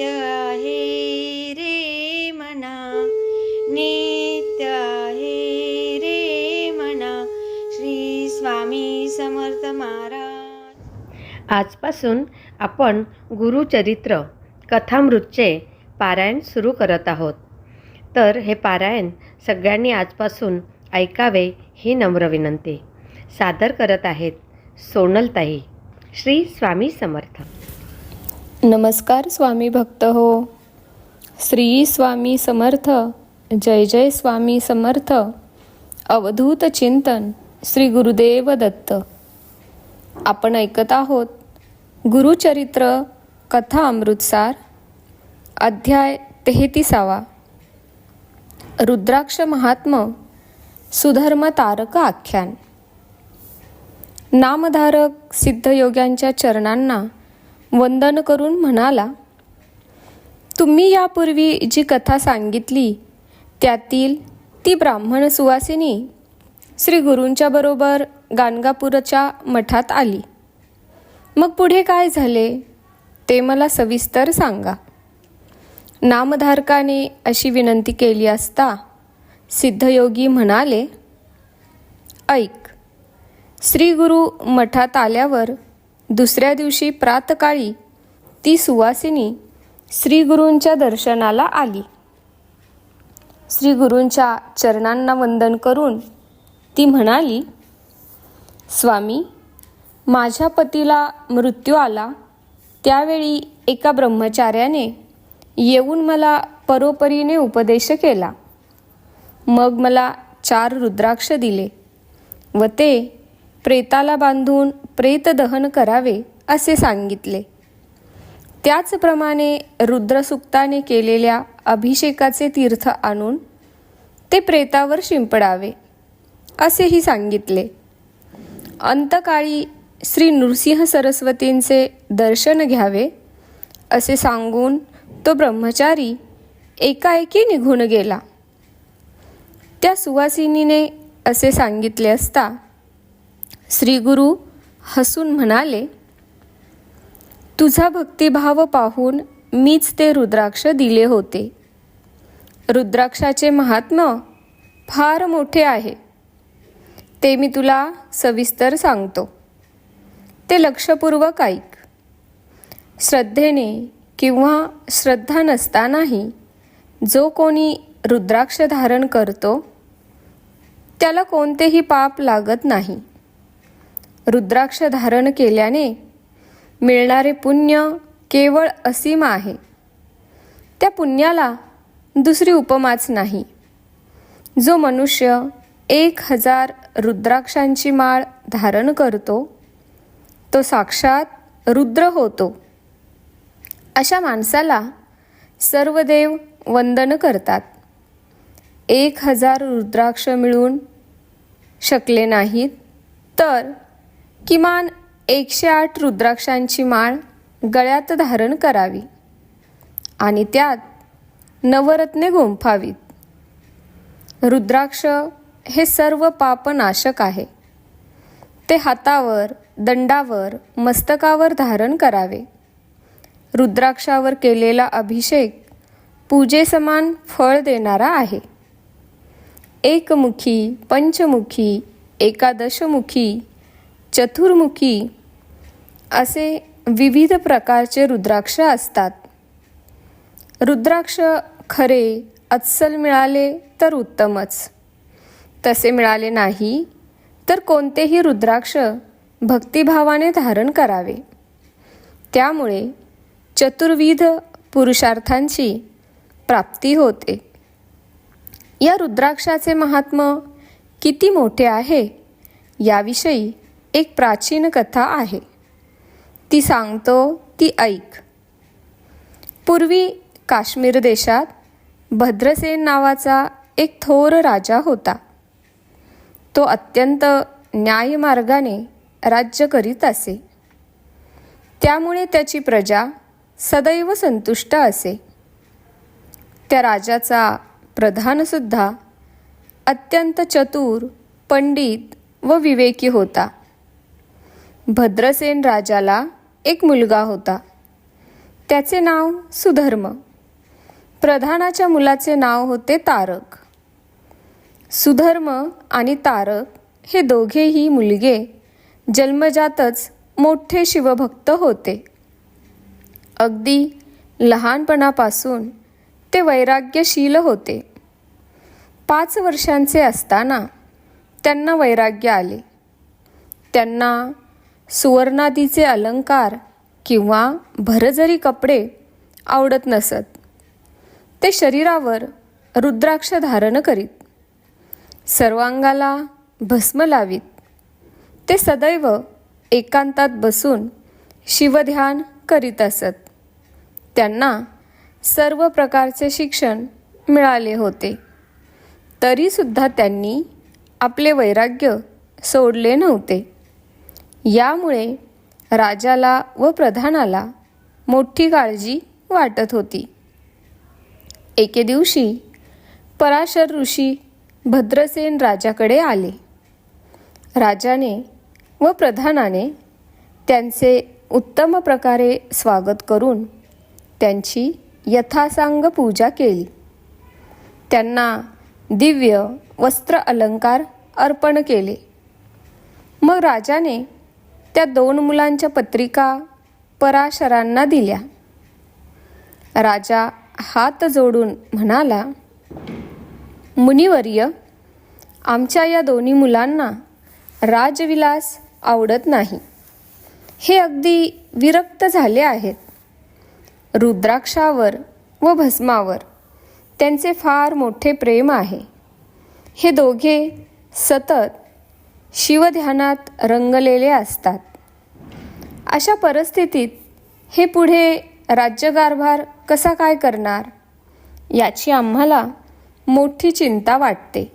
नित्य आहे रे मना नित्य आहे रे मना श्री स्वामी समर्थ महाराज. आजपासून आपण गुरुचरित्र कथामृतचे पारायण सुरू करत आहोत. तर हे पारायण सगळ्यांनी आजपासून ऐकावे ही नम्र विनंती. सादर करत आहेत सोनलताई श्री स्वामी समर्थ. नमस्कार स्वामी भक्त हो. श्री स्वामी समर्थ जय जय स्वामी समर्थ अवधूत चिंतन श्री गुरुदेव दत्त. आपण ऐकत आहोत गुरुचरित्र कथा अमृतसार अध्याय तेहतीसावा. रुद्राक्ष महात्म सुधर्म तारक आख्यान. नामधारक सिद्धयोग्यांच्या चरणांना वंदन करून म्हणाला तुम्ही यापूर्वी जी कथा सांगितली त्यातील ती ब्राह्मण सुवासिनी श्री गुरूंच्या बरोबर गाणगापूरच्या मठात आली. मग पुढे काय झाले ते मला सविस्तर सांगा. नामधारकाने अशी विनंती केली असता सिद्धयोगी म्हणाले ऐक श्री गुरु मठात आल्यावर दुसऱ्या दिवशी प्रातकाळी ती सुवासिनी श्रीगुरूंच्या दर्शनाला आली. श्रीगुरूंच्या चरणांना वंदन करून ती म्हणाली स्वामी माझ्या पतीला मृत्यू आला. त्यावेळी एका ब्रह्मचार्याने येऊन मला परोपरीने उपदेश केला. मग मला चार रुद्राक्ष दिले व ते प्रेताला बांधून प्रेतदहन करावे असे सांगितले. त्याचप्रमाणे रुद्रसुक्ताने केलेल्या अभिषेकाचे तीर्थ आणून ते प्रेतावर शिंपडावे असेही सांगितले. अंतकाळी श्री नृसिंह सरस्वतींचे दर्शन घ्यावे असे सांगून तो ब्रह्मचारी एकाएकी निघून गेला. त्या सुवासिनीने असे सांगितले असता श्रीगुरु हसून म्हणाले तुझा भक्तिभाव पाहून मीच ते रुद्राक्ष दिले होते. रुद्राक्षाचे महात्म फार मोठे आहे. ते मी तुला सविस्तर सांगतो. ते लक्षपूर्वक ऐक. श्रद्धेने किंवा श्रद्धा नसतानाही जो कोणी रुद्राक्ष धारण करतो त्याला कोणतेही पाप लागत नाही. रुद्राक्ष धारण केल्याने मिळणारे पुण्य केवळ असीम आहे. त्या पुण्याला दुसरी उपमाच नाही. जो मनुष्य एक हजार रुद्राक्षांची माळ धारण करतो तो साक्षात रुद्र होतो. अशा माणसाला सर्व देव वंदन करतात. एक हजार रुद्राक्ष मिळून शकले नाहीत तर किमान एकशे आठ रुद्राक्षांची माळ गळ्यात धारण करावी आणि त्यात नवरत्ने गुंफावीत. रुद्राक्ष हे सर्व पापनाशक आहे. ते हातावर दंडावर मस्तकावर धारण करावे. रुद्राक्षावर केलेला अभिषेक पूजेसमान फळ देणारा आहे. एकमुखी पंचमुखी एकादशमुखी चतुर्मुखी असे विविध प्रकारचे रुद्राक्ष असतात. रुद्राक्ष खरे अस्सल मिळाले तर उत्तमच. तसे मिळाले नाही तर कोणतेही रुद्राक्ष भक्तिभावाने धारण करावे. त्यामुळे चतुर्विध पुरुषार्थांची प्राप्ती होते. या रुद्राक्षाचे महात्म किती मोठे आहे याविषयी एक प्राचीन कथा आहे. ती सांगतो ती ऐक. पूर्वी काश्मीर देशात भद्रसेन नावाचा एक थोर राजा होता. तो अत्यंत न्यायमार्गाने राज्य करीत असे. त्यामुळे त्याची प्रजा सदैव संतुष्ट असे. त्या राजाचा प्रधानसुद्धा अत्यंत चतुर पंडित व विवेकी होता. भद्रसेन राजाला एक मुलगा होता. त्याचे नाव सुधर्म. प्रधानाच्या मुलाचे नाव होते तारक. सुधर्म आणि तारक हे दोघेही मुलगे जन्मजातच मोठे शिवभक्त होते. अगदी लहानपणापासून ते वैराग्यशील होते. पाच वर्षांचे असताना त्यांना वैराग्य आले. त्यांना सुवर्णादीचे अलंकार किंवा भरजरी कपडे आवडत नसत. ते शरीरावर रुद्राक्ष धारण करीत. सर्वांगाला भस्म लावीत. ते सदैव एकांतात बसून शिवध्यान करीत असत. त्यांना सर्व प्रकारचे शिक्षण मिळाले होते. तरीसुद्धा त्यांनी आपले वैराग्य सोडले नव्हते. यामुळे राजाला व प्रधानाला मोठी काळजी वाटत होती. एके दिवशी पराशर ऋषी भद्रसेन राजाकडे आले. राजाने व प्रधानाने त्यांचे उत्तम प्रकारे स्वागत करून त्यांची यथासांग पूजा केली. त्यांना दिव्य वस्त्र अलंकार अर्पण केले. मग राजाने त्या दोन मुलांच्या पत्रिका पराशरांना दिल्या. राजा हात जोडून म्हणाला मुनिवर्य आमच्या या दोन्ही मुलांना राजविलास आवडत नाही. हे अगदी विरक्त झाले आहेत. रुद्राक्षावर व भस्मावर त्यांचे फार मोठे प्रेम आहे. हे दोघे सतत शिवध्यानात रंगलेले असतात. अशा परिस्थितीत हे पुढे राज्यकारभार कसा काय करणार याची आम्हाला मोठी चिंता वाटते.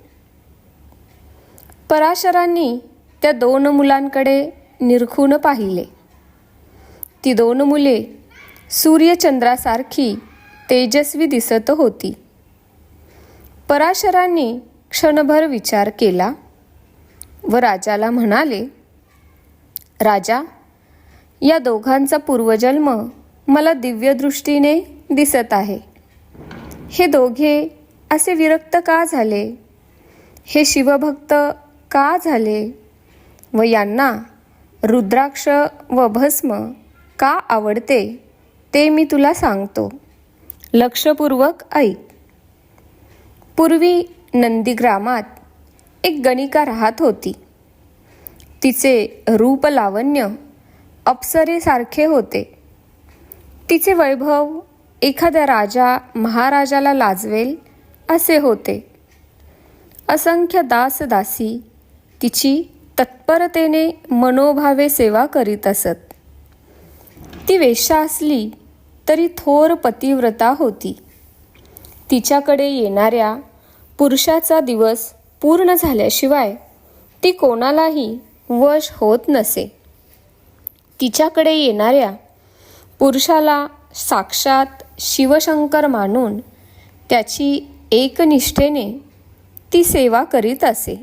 पराशरांनी त्या दोन मुलांकडे निरखून पाहिले. ती दोन मुले सूर्यचंद्रासारखी तेजस्वी दिसत होती. पराशरांनी क्षणभर विचार केला. व राजाला म्हणाले राजा या दोघांचा पूर्वजन्म मला दिव्यदृष्टीने दिसत आहे. हे दोघे असे विरक्त का झाले? हे शिवभक्त का झाले? व यांना रुद्राक्ष व भस्म का आवडते ते मी तुला सांगतो. लक्षपूर्वक ऐक. पूर्वी नंदीग्रामात एक गणिका राहत होती. तिचे रूप लावण्य अप्सरेसारखे होते. तिचे वैभव एखाद्या राजा महाराजाला लाजवेल असे होते. असंख्य दासदासी तिची तत्परतेने मनोभावे सेवा करीत असत. ती वेश्या असली तरी थोर पतिव्रता होती. तिच्याकडे येणाऱ्या पुरुषाचा दिवस पूर्ण झाल्याशिवाय ती कोणालाही वश होत नसे. तिच्याकडे येणाऱ्या पुरुषाला साक्षात शिवशंकर मानून त्याची एकनिष्ठेने ती सेवा करीत असे.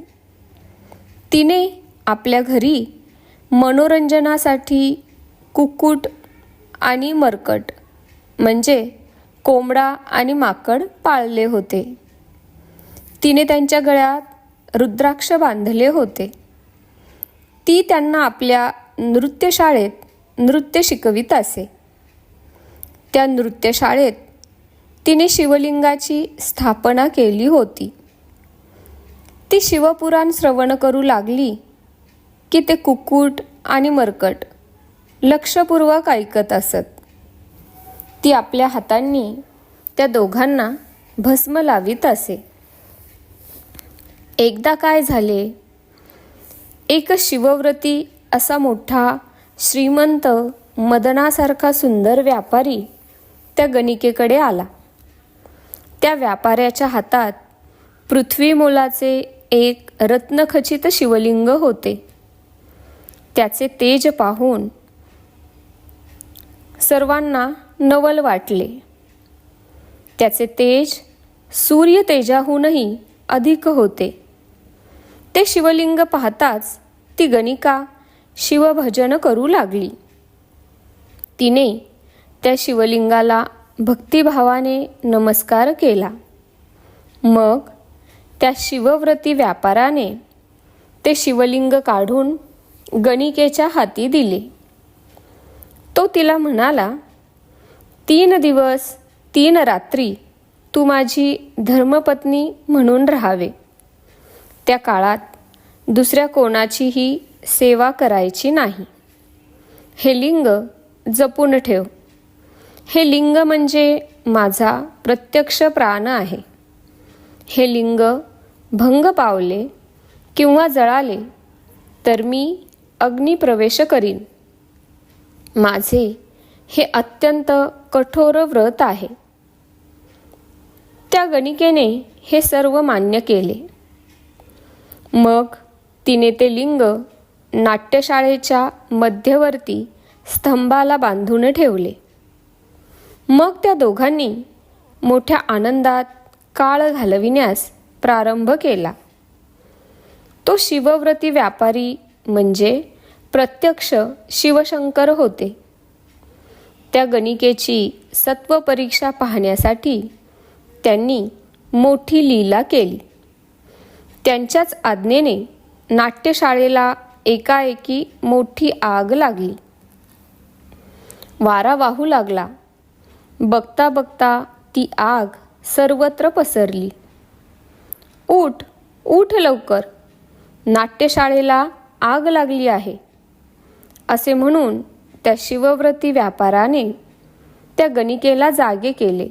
तिने आपल्या घरी मनोरंजनासाठी कुक्कुट आणि मरकट म्हणजे कोंबडा आणि माकड पाळले होते. तिने त्यांच्या गळ्यात रुद्राक्ष बांधले होते. ती त्यांना आपल्या नृत्यशाळेत नृत्य शिकवित असे. त्या नृत्यशाळेत तिने शिवलिंगाची स्थापना केली होती. ती शिवपुराण श्रवण करू लागली की ते कुक्कुट आणि मरकट लक्षपूर्वक ऐकत असत. ती आपल्या हातांनी त्या दोघांना भस्म लावित असे. एकदा काय झाले? एक शिवव्रती असा मोठा श्रीमंत मदनासारखा सुंदर व्यापारी त्या गणिकेकडे आला. त्या व्यापाऱ्याच्या हातात पृथ्वी मोलाचे एक रत्नखचित शिवलिंग होते. त्याचे तेज पाहून सर्वांना नवल वाटले. त्याचे तेज सूर्य तेजाहूनही अधिक होते. ते शिवलिंग पाहताच ती गणिका शिवभजन करू लागली. तिने त्या शिवलिंगाला भक्तिभावाने नमस्कार केला. मग त्या शिवव्रती व्यापाराने ते शिवलिंग काढून गणिकेच्या हाती दिले. तो तिला म्हणाला तीन दिवस तीन रात्री तू माझी धर्मपत्नी म्हणून राहावे. त्या काळात दुसऱ्या कोणाचीही सेवा करायची नाही. हे लिंग जपून ठेव. हे लिंग म्हणजे माझा प्रत्यक्ष प्राण आहे. हे लिंग भंग पावले किंवा जळाले तर मी अग्निप्रवेश करीन. माझे हे अत्यंत कठोर व्रत आहे. त्या गणिकेने हे सर्व मान्य केले. मग तिने ते लिंग नाट्यशाळेच्या मध्यवर्ती स्तंभाला बांधून ठेवले. मग त्या दोघांनी मोठ्या आनंदात काळ घालविण्यास प्रारंभ केला. तो शिवव्रती व्यापारी म्हणजे प्रत्यक्ष शिवशंकर होते. त्या गणिकेची सत्व परीक्षा पाहण्यासाठी त्यांनी मोठी लीला केली. त्यांच्याच आज्ञेने नाट्यशाळेला एकाएकी मोठी आग लागली. वारा वाहू लागला. बघता बघता ती आग सर्वत्र पसरली. उठ उठ लवकर. नाट्यशाळेला आग लागली आहे. असे म्हणून त्या शिवव्रती व्यापाराने त्या गणिकेला जागे केले.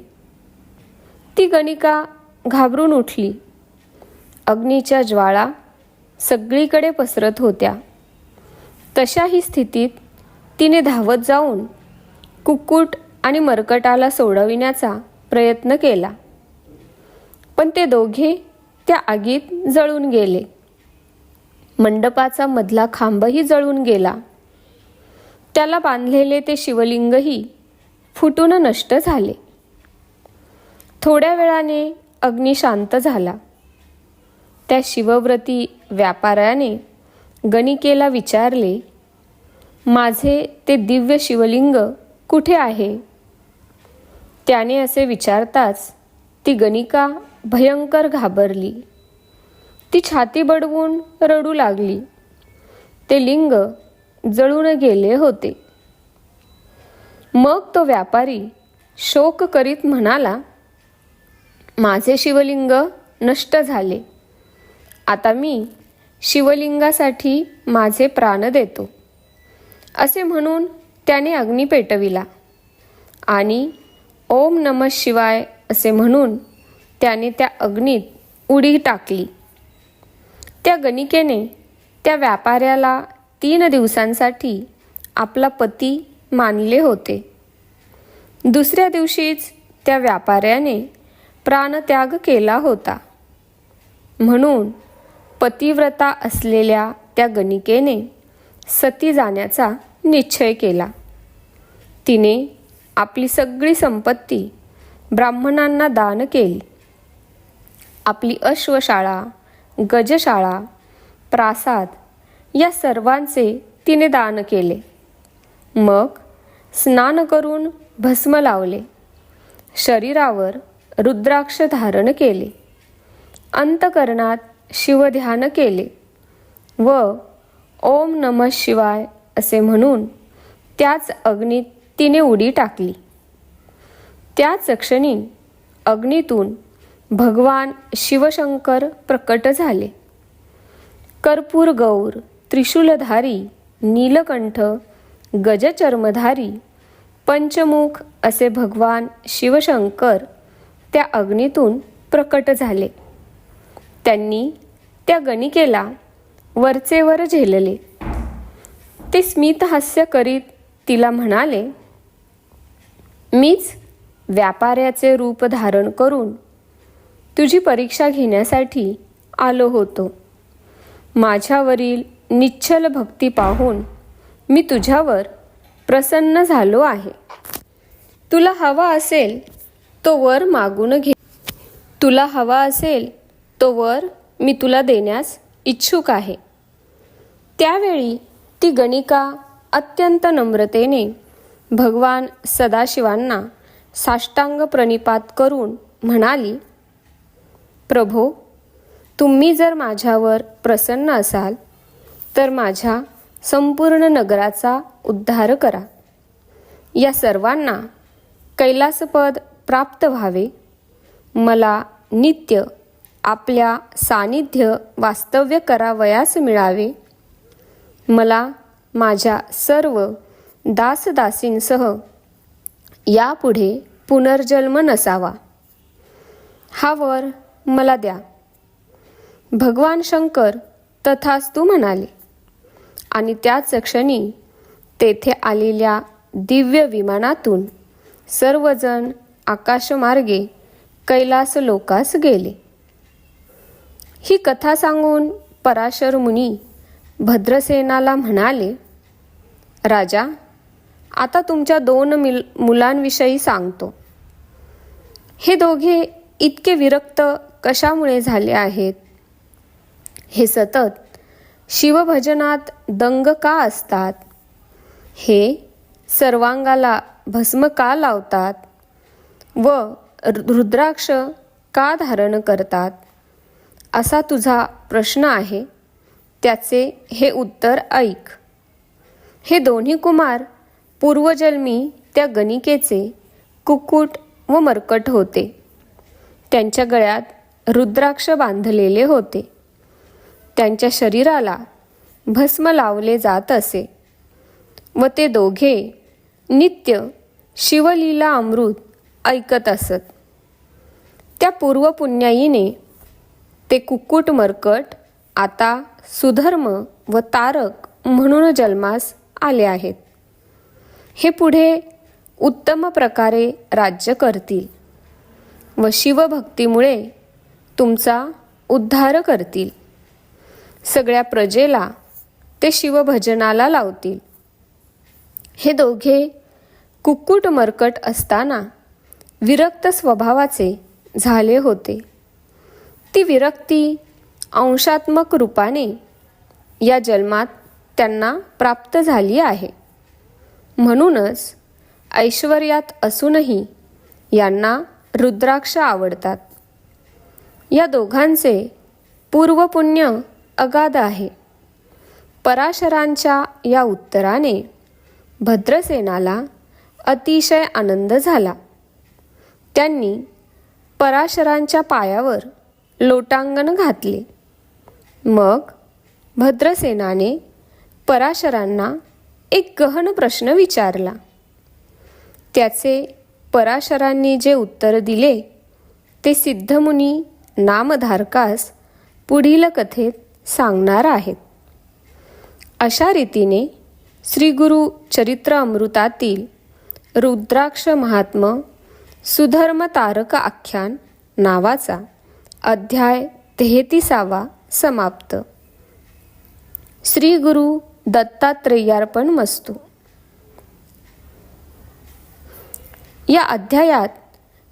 ती गणिका घाबरून उठली. अग्नीच्या ज्वाळा सगळीकडे पसरत होत्या. तशाही स्थितीत तिने धावत जाऊन कुक्कुट आणि मरकटाला सोडविण्याचा प्रयत्न केला. पण ते दोघे त्या आगीत जळून गेले. मंडपाचा मधला खांबही जळून गेला. त्याला बांधलेले ते शिवलिंगही फुटून नष्ट झाले. थोड्या वेळाने अग्नी शांत झाला. त्या शिवव्रती व्यापाऱ्याने गणिकेला विचारले माझे ते दिव्य शिवलिंग कुठे आहे? त्याने असे विचारताच ती गणिका भयंकर घाबरली. ती छाती बडवून रडू लागली. ते लिंग जळून गेले होते. मग तो व्यापारी शोक करीत म्हणाला माझे शिवलिंग नष्ट झाले. आता मी शिवलिंगासाठी माझे प्राण देतो. असे म्हणून त्याने अग्नी पेटविला. आणि ओम नम शिवाय असे म्हणून त्याने त्या अग्नीत उडी टाकली. त्या गणिकेने त्या व्यापाऱ्याला तीन दिवसांसाठी आपला पती मानले होते. दुसऱ्या दिवशीच त्या व्यापाऱ्याने प्राणत्याग केला होता. म्हणून पतिव्रता असलेल्या त्या गणिकेने सती जाण्याचा निश्चय केला. तिने आपली सगळी संपत्ती ब्राह्मणांना दान केली. आपली अश्वशाळा गजशाळा प्रासाद या सर्वांचे तिने दान केले. मग स्नान करून भस्म लावले. शरीरावर रुद्राक्ष धारण केले. अंतकरणात शिवध्यान केले. व ओम नम शिवाय असे म्हणून त्याच अग्नीत तिने उडी टाकली. त्याच क्षणी अग्नीतून भगवान शिवशंकर प्रकट झाले. कर्पूर गौर त्रिशूलधारी नीलकंठ गजचर्मधारी पंचमुख असे भगवान शिवशंकर त्या अग्नीतून प्रकट झाले. त्यांनी त्या गणिकेला वरचेवर झेलले. ते स्मितहास्य करीत तिला म्हणाले मीच व्यापाऱ्याचे रूप धारण करून तुझी परीक्षा घेण्यासाठी आलो होतो. माझ्यावरील निश्चल भक्ती पाहून मी तुझ्यावर प्रसन्न झालो आहे. तुला हवा असेल तो वर मागून घे. तुला हवा असेल तो वर मी तुला देण्यास इच्छुक आहे. त्यावेळी ती गणिका अत्यंत नम्रतेने भगवान सदाशिवांना साष्टांग प्रणिपात करून म्हणाली प्रभो तुम्ही जर माझ्यावर प्रसन्न असाल तर माझ्या संपूर्ण नगराचा उद्धार करा. या सर्वांना कैलासपद प्राप्त व्हावे. मला नित्य आपल्या सानिध्य वास्तव्य करावयास मिळावे. मला माझ्या सर्व दासदासींसह यापुढे पुनर्जन्म नसावा. हा वर मला द्या. भगवान शंकर तथास्तू म्हणाले. आणि त्याच क्षणी तेथे आलेल्या दिव्य विमानातून सर्वजण आकाशमार्गे कैलास लोकास गेले. ही कथा सांगून पराशर मुनी भद्रसेनाला म्हणाले राजा आता तुमच्या दोन मिल मुलांविषयी सांगतो. हे दोघे इतके विरक्त कशामुळे झाले आहेत? हे सतत शिवभजनात दंग का असतात? हे सर्वांगाला भस्म का लावतात? व रुद्राक्ष का धारण करतात? असा तुझा प्रश्न आहे त्याचे हे उत्तर ऐक. हे दोन्ही कुमार पूर्वजन्मी त्या गणिकेचे कुक्कुट व मरकट होते. त्यांच्या गळ्यात रुद्राक्ष बांधलेले होते. त्यांच्या शरीराला भस्म लावले जात असे व ते दोघे नित्य शिवलीला अमृत ऐकत असत. त्या पूर्वपुण्याईने ते कुक्कुट मरकट आता सुधर्म व तारक म्हणून जन्मास आले आहेत. हे पुढे उत्तम प्रकारे राज्य करतील व शिवभक्तीमुळे तुमचा उद्धार करतील. सगळ्या प्रजेला ते शिवभजनाला लावतील. हे दोघे कुक्कुट मरकट असताना विरक्त स्वभावाचे झाले होते. ती विरक्ती अंशात्मक रूपाने या जन्मात त्यांना प्राप्त झाली आहे. म्हणूनच ऐश्वर्यात असूनही यांना रुद्राक्ष आवडतात. या दोघांचे पूर्वपुण्य अगाध आहे. पराशरांच्या या उत्तराने भद्रसेनाला अतिशय आनंद झाला. त्यांनी पराशरांच्या पायावर लोटांगण घातले. मग भद्रसेनाने पराशरांना एक गहन प्रश्न विचारला. त्याचे पराशरांनी जे उत्तर दिले ते सिद्धमुनी नामधारकास पुढील कथेत सांगणार आहेत. अशा रीतीने श्री गुरु चरित्र अमृतातील रुद्राक्ष महात्म सुधर्म तारक आख्यान नावाचा अध्याय तेहतीसावा समाप्त. श्री गुरु दत्तात्रेयार्पण मस्तू या अध्यायात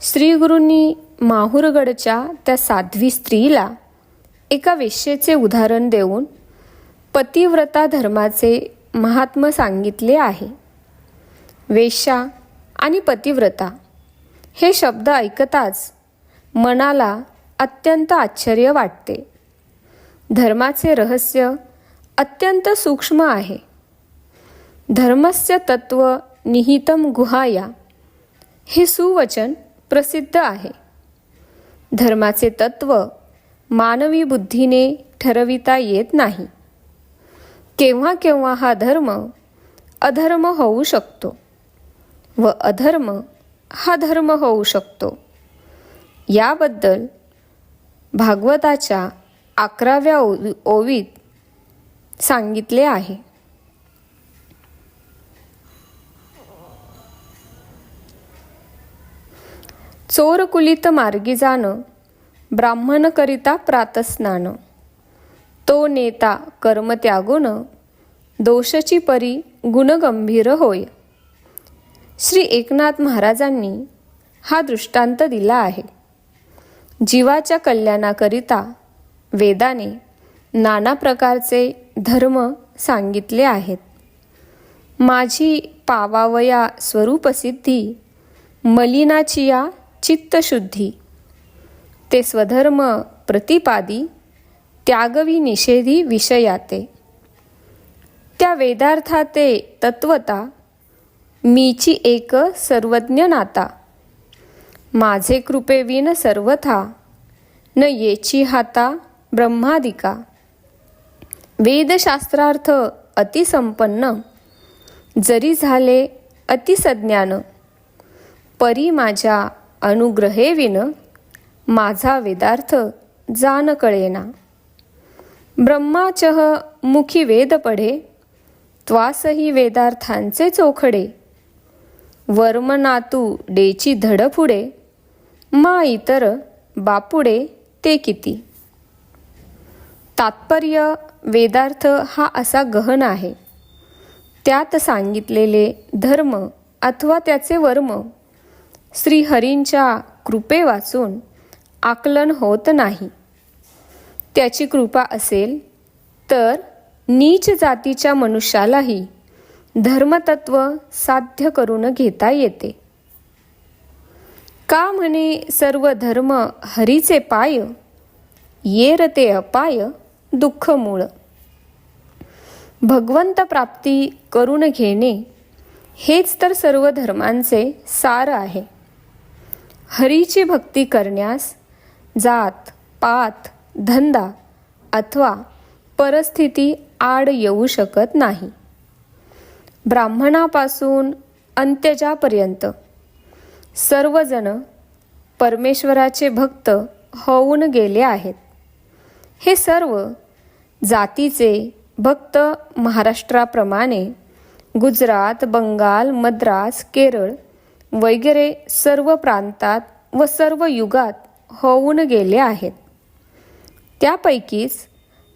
श्रीगुरूंनी माहूरगडच्या त्या साध्वी स्त्रीला एका वेश्येचे उदाहरण देऊन पतिव्रता धर्माचे महात्म सांगितले आहे. वेश्या आणि पतिव्रता हे शब्द ऐकताच मनाला अत्यंत आश्चर्य वाटते. धर्माचे रहस्य अत्यंत सूक्ष्म आहे. धर्मस्य तत्व निहितम गुहाया हे सुवचन प्रसिद्ध आहे. धर्माचे तत्व मानवी बुद्धीने ठरविता येत नाही. केव्हा केव्हा हा धर्म अधर्म होऊ शकतो व अधर्म हा धर्म होऊ शकतो. याबद्दल भागवताच्या अकराव्या ओवीत सांगितले आहे. चोरकुलित मार्गी जाणं ब्राह्मण करिता प्रातस्नान. तो नेता कर्म त्यागून दोषची परी गुणगंभीर होय. श्री एकनाथ महाराजांनी हा दृष्टांत दिला आहे. जीवाच्या कल्याणाकरिता वेदाने नाना प्रकारचे धर्म सांगितले आहेत. माझी पावावया स्वरूपसिद्धी मलिनाचिया चित्तशुद्धी. ते स्वधर्म प्रतिपादी त्यागवी निषेधी विषयाते. त्या वेदार्थाते तत्वता मीची एक सर्वज्ञ नाता माझे कृपेविन सर्वथा. न येची हाता ब्रह्मादिका. वेदशास्त्रार्थ अतिसंपन्न. जरी झाले अतिसज्ञान परी माझ्या अनुग्रहेविन माझा वेदार्थ जान कळेना. ब्रह्माचह मुखी वेद पढे त्वासही वेदार्थांचे चोखडे. वर्मनातू डेची धडपुडे मा इतर बापुडे ते किती? तात्पर्य वेदार्थ हा असा गहन आहे. त्यात सांगितलेले धर्म अथवा त्याचे वर्म श्रीहरींच्या कृपे वाचून आकलन होत नाही. त्याची कृपा असेल तर नीच जातीच्या मनुष्यालाही धर्मतत्व साध्य करून घेता येते. का म्हणे सर्व धर्म हरीचे पाय? येर ते अपाय दुःख मूळ. भगवंत प्राप्ती करून घेणे हेच तर सर्व धर्मांचे सार आहे. हरीची भक्ती करण्यास जात पात धंदा अथवा परिस्थिती आड येऊ शकत नाही. ब्राह्मणापासून अंत्यजापर्यंत. सर्वजण परमेश्वराचे भक्त होऊन गेले आहेत. हे सर्व जातीचे भक्त महाराष्ट्राप्रमाणे गुजरात बंगाल मद्रास केरळ वगैरे सर्व प्रांतात व सर्व युगात होऊन गेले आहेत. त्यापैकीच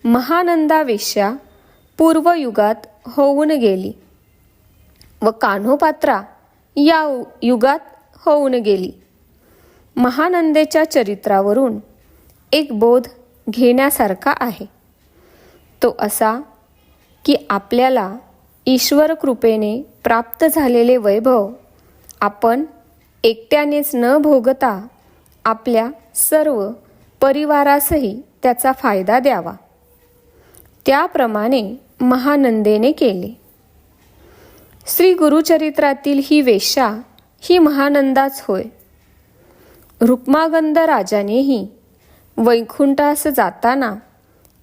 महानंदावेश्या पूर्वयुगात होऊन गेली व कान्होपात्रा या युगात होऊन गेली. महानंदेच्या चरित्रावरून एक बोध घेण्यासारखा आहे. तो असा की आपल्याला ईश्वर कृपेने प्राप्त झालेले वैभव आपण एकट्यानेच न भोगता आपल्या सर्व परिवारासही त्याचा फायदा द्यावा. त्याप्रमाणे महानंदेने केले. श्री गुरुचरित्रातील ही वेश्या ही महानंदाच होय. रुक्मागंध राजानेही वैकुंठास जाताना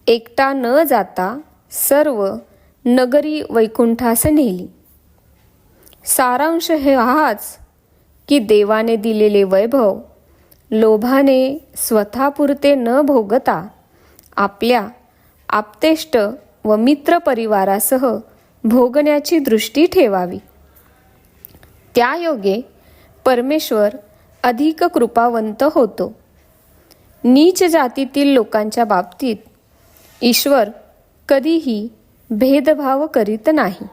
एकटा न जाता सर्व नगरी वैकुंठास नेली. सारांश हे हाच की देवाने दिलेले वैभव लोभाने स्वतःपुरते न भोगता आपल्या आप्तेष्ट व मित्र परिवारासह भोगण्याची दृष्टी ठेवावी. त्यायोगे परमेश्वर अधिक कृपावंत होतो. नीच जातीतील लोकांच्या बाबतीत ईश्वर कधीही भेदभाव करीत नाही.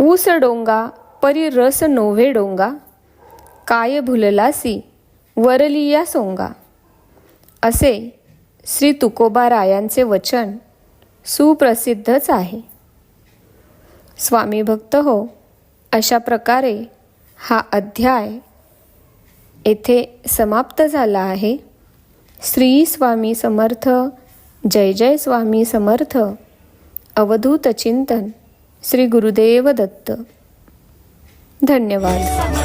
ऊस डोंगा परी रस नोव्हे डोंगा काय भुललासी वरलिया सोंगा. असे श्री तुकोबा रायांचे वचन सुप्रसिद्धच आहे. स्वामी भक्त हो. अशा प्रकारे हा अध्याय येथे समाप्त झाला आहे. श्री स्वामी समर्थ जय जय स्वामी समर्थ अवधूत चिंतन श्री गुरुदेव दत्त. धन्यवाद.